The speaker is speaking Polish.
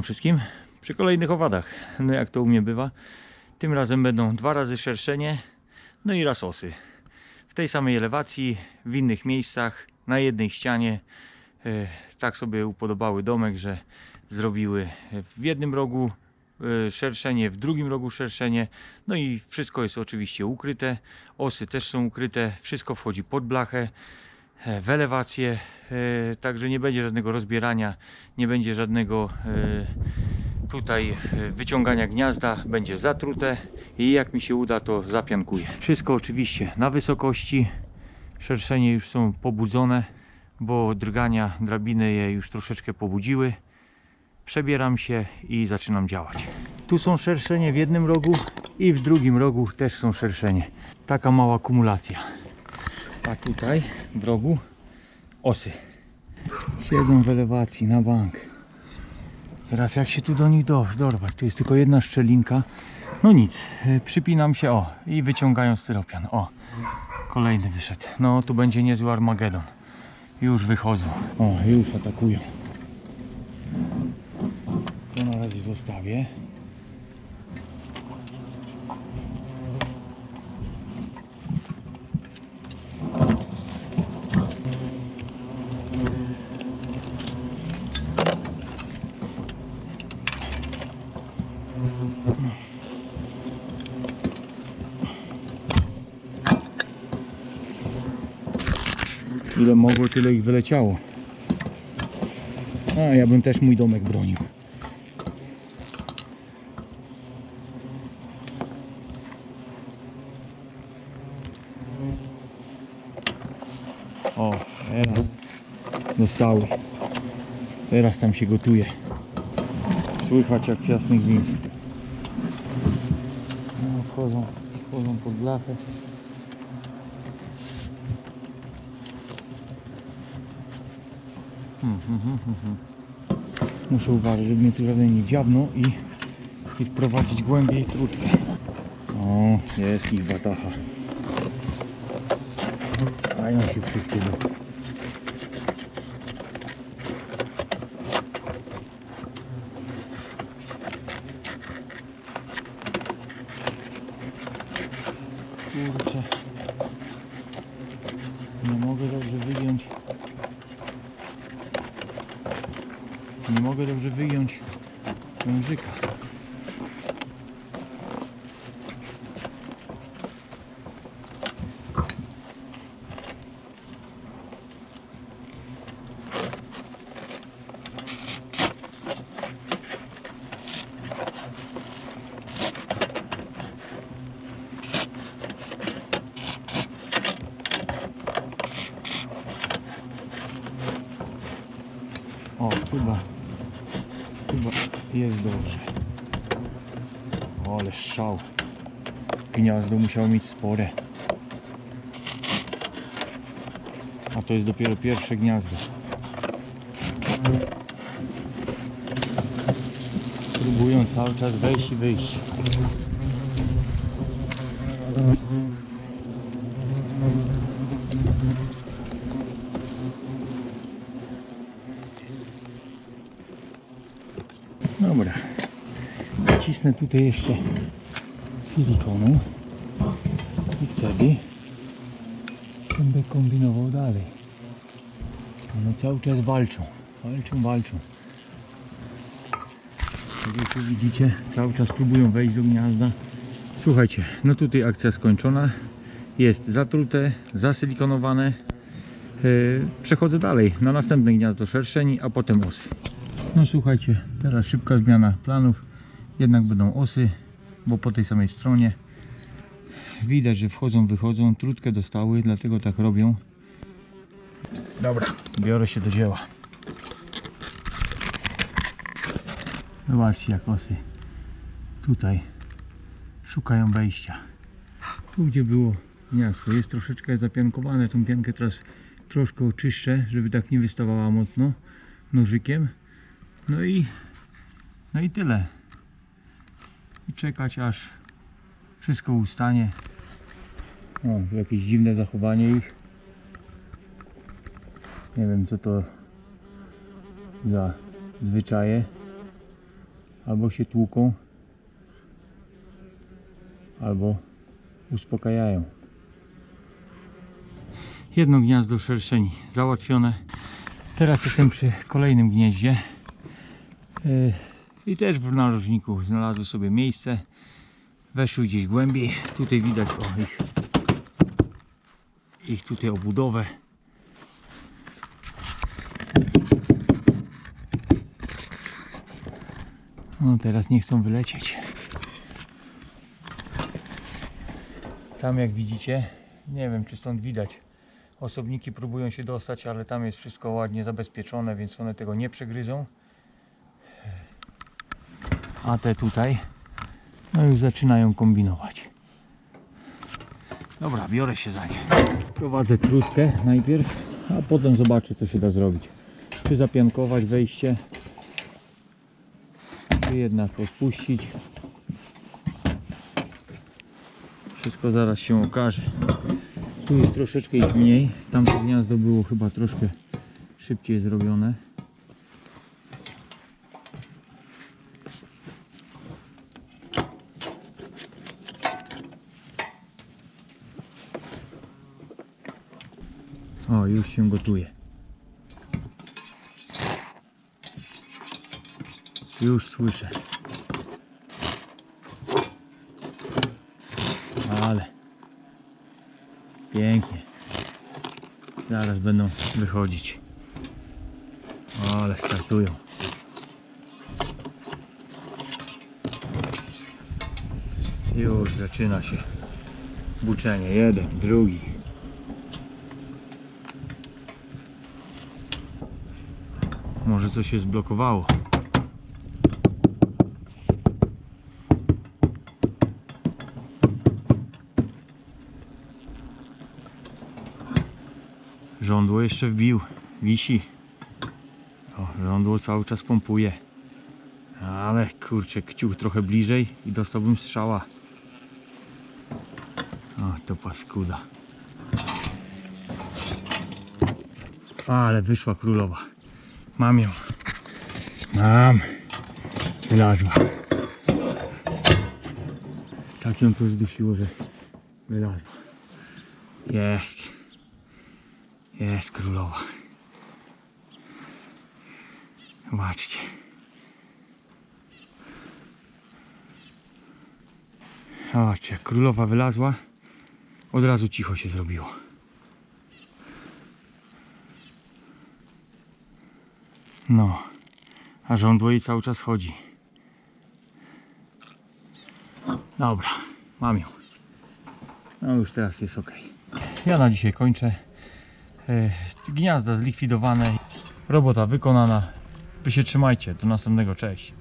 Wam wszystkim przy kolejnych owadach. No jak to u mnie bywa, tym razem będą dwa razy szerszenie, no i raz osy. W tej samej elewacji, w innych miejscach, na jednej ścianie. E, Tak sobie upodobały domek, że zrobiły w jednym rogu e, szerszenie, w drugim rogu szerszenie. No i wszystko jest oczywiście ukryte. Osy też są ukryte, wszystko wchodzi pod blachę w elewację, e, także nie będzie żadnego rozbierania, nie będzie żadnego e, tutaj e, wyciągania gniazda, będzie zatrute i jak mi się uda to zapiankuję. Wszystko oczywiście na wysokości, szerszenie już są pobudzone, bo drgania drabiny je już troszeczkę pobudziły. Przebieram się i zaczynam działać. Tu są szerszenie w jednym rogu i w drugim rogu też są szerszenie. Taka mała kumulacja. A tutaj w rogu osy. Siedzą w elewacji na bank. Teraz jak się tu do nich do- dorwać? Tu jest tylko jedna szczelinka. No nic, y, przypinam się o i wyciągają styropian. O, kolejny wyszedł. No tu będzie niezły Armagedon. Już wychodzą. O, już atakują. To na razie zostawię. Ile mogło, tyle ich wyleciało. A ja bym też mój domek bronił. O, teraz dostały. Teraz tam się gotuje. Słychać jak jasny gwint. No, wchodzą, wchodzą pod blachę. Muszę uważać, żeby mnie tu żaden nie dziabnął i, i wprowadzić głębiej trutkę. O, jest ich batacha. Mają się wszystkie Kurczę. Nie mogę dobrze wygiąć. Nie mogę dobrze wyjąć języka. O, chyba Chyba jest dobrze. O, ale szał. Gniazdo musiało mieć spore. A to jest dopiero pierwsze gniazdo. Próbują cały czas wejść i wyjść. Dobra. Cisnę tutaj jeszcze silikonu i wtedy będę kombinował dalej. One cały czas walczą. Walczą, walczą. Jak tu widzicie, cały czas próbują wejść do gniazda. Słuchajcie, no tutaj akcja skończona. Jest zatrute, zasylikonowane. Yy, Przechodzę dalej na następne gniazdo szerszeni, a potem osy. No słuchajcie, teraz szybka zmiana planów. Jednak będą osy, bo po tej samej stronie widać, że wchodzą, wychodzą. Trutkę dostały, dlatego tak robią. Dobra, biorę się do dzieła. Zobaczcie jak osy tutaj szukają wejścia. Tu gdzie było gniazdko jest troszeczkę zapiankowane. Tą piankę teraz troszkę oczyszczę, żeby tak nie wystawała mocno nożykiem. No i, no i tyle. I czekać aż wszystko ustanie. O, jakieś dziwne zachowanie ich. Nie wiem co to za zwyczaje. albo się tłuką, albo uspokajają. Jedno gniazdo szerszeni załatwione. Teraz jestem przy kolejnym gnieździe. Yy, I też w narożniku znalazły sobie miejsce. Weszły gdzieś głębiej. Tutaj widać o, ich, ich tutaj obudowę. No teraz nie chcą wylecieć. Tam jak widzicie, nie wiem czy stąd widać. Osobniki próbują się dostać, ale tam jest wszystko ładnie zabezpieczone, więc one tego nie przegryzą. A te tutaj, no już zaczynają kombinować. Dobra, biorę się za nie. Prowadzę trutkę najpierw, a potem zobaczę co się da zrobić. Czy zapiankować wejście, czy jednak odpuścić. Wszystko zaraz się okaże. Tu jest troszeczkę ich mniej. Tamto gniazdo było chyba troszkę szybciej zrobione. O, już się gotuje. Już słyszę. Ale pięknie. Zaraz będą wychodzić. Ale startują. Już zaczyna się buczenie. Jeden, drugi. Może coś się zblokowało. Żądło jeszcze wbił. Wisi. O, żądło cały czas pompuje. Ale kurczę, kciuk trochę bliżej i dostałbym strzała. O, to paskuda. Ale wyszła królowa. Mam ją. Mam. Wylazła. Tak ją to zdusiło, że wylazła. Jest. Jest królowa. Zobaczcie. Zobaczcie, królowa wylazła, od razu cicho się zrobiło. No, a żądło jej cały czas chodzi. Dobra, mam ją. No już teraz jest ok. Ja na dzisiaj kończę. E, Gniazda zlikwidowane. Robota wykonana. Wy się trzymajcie. Do następnego. Cześć.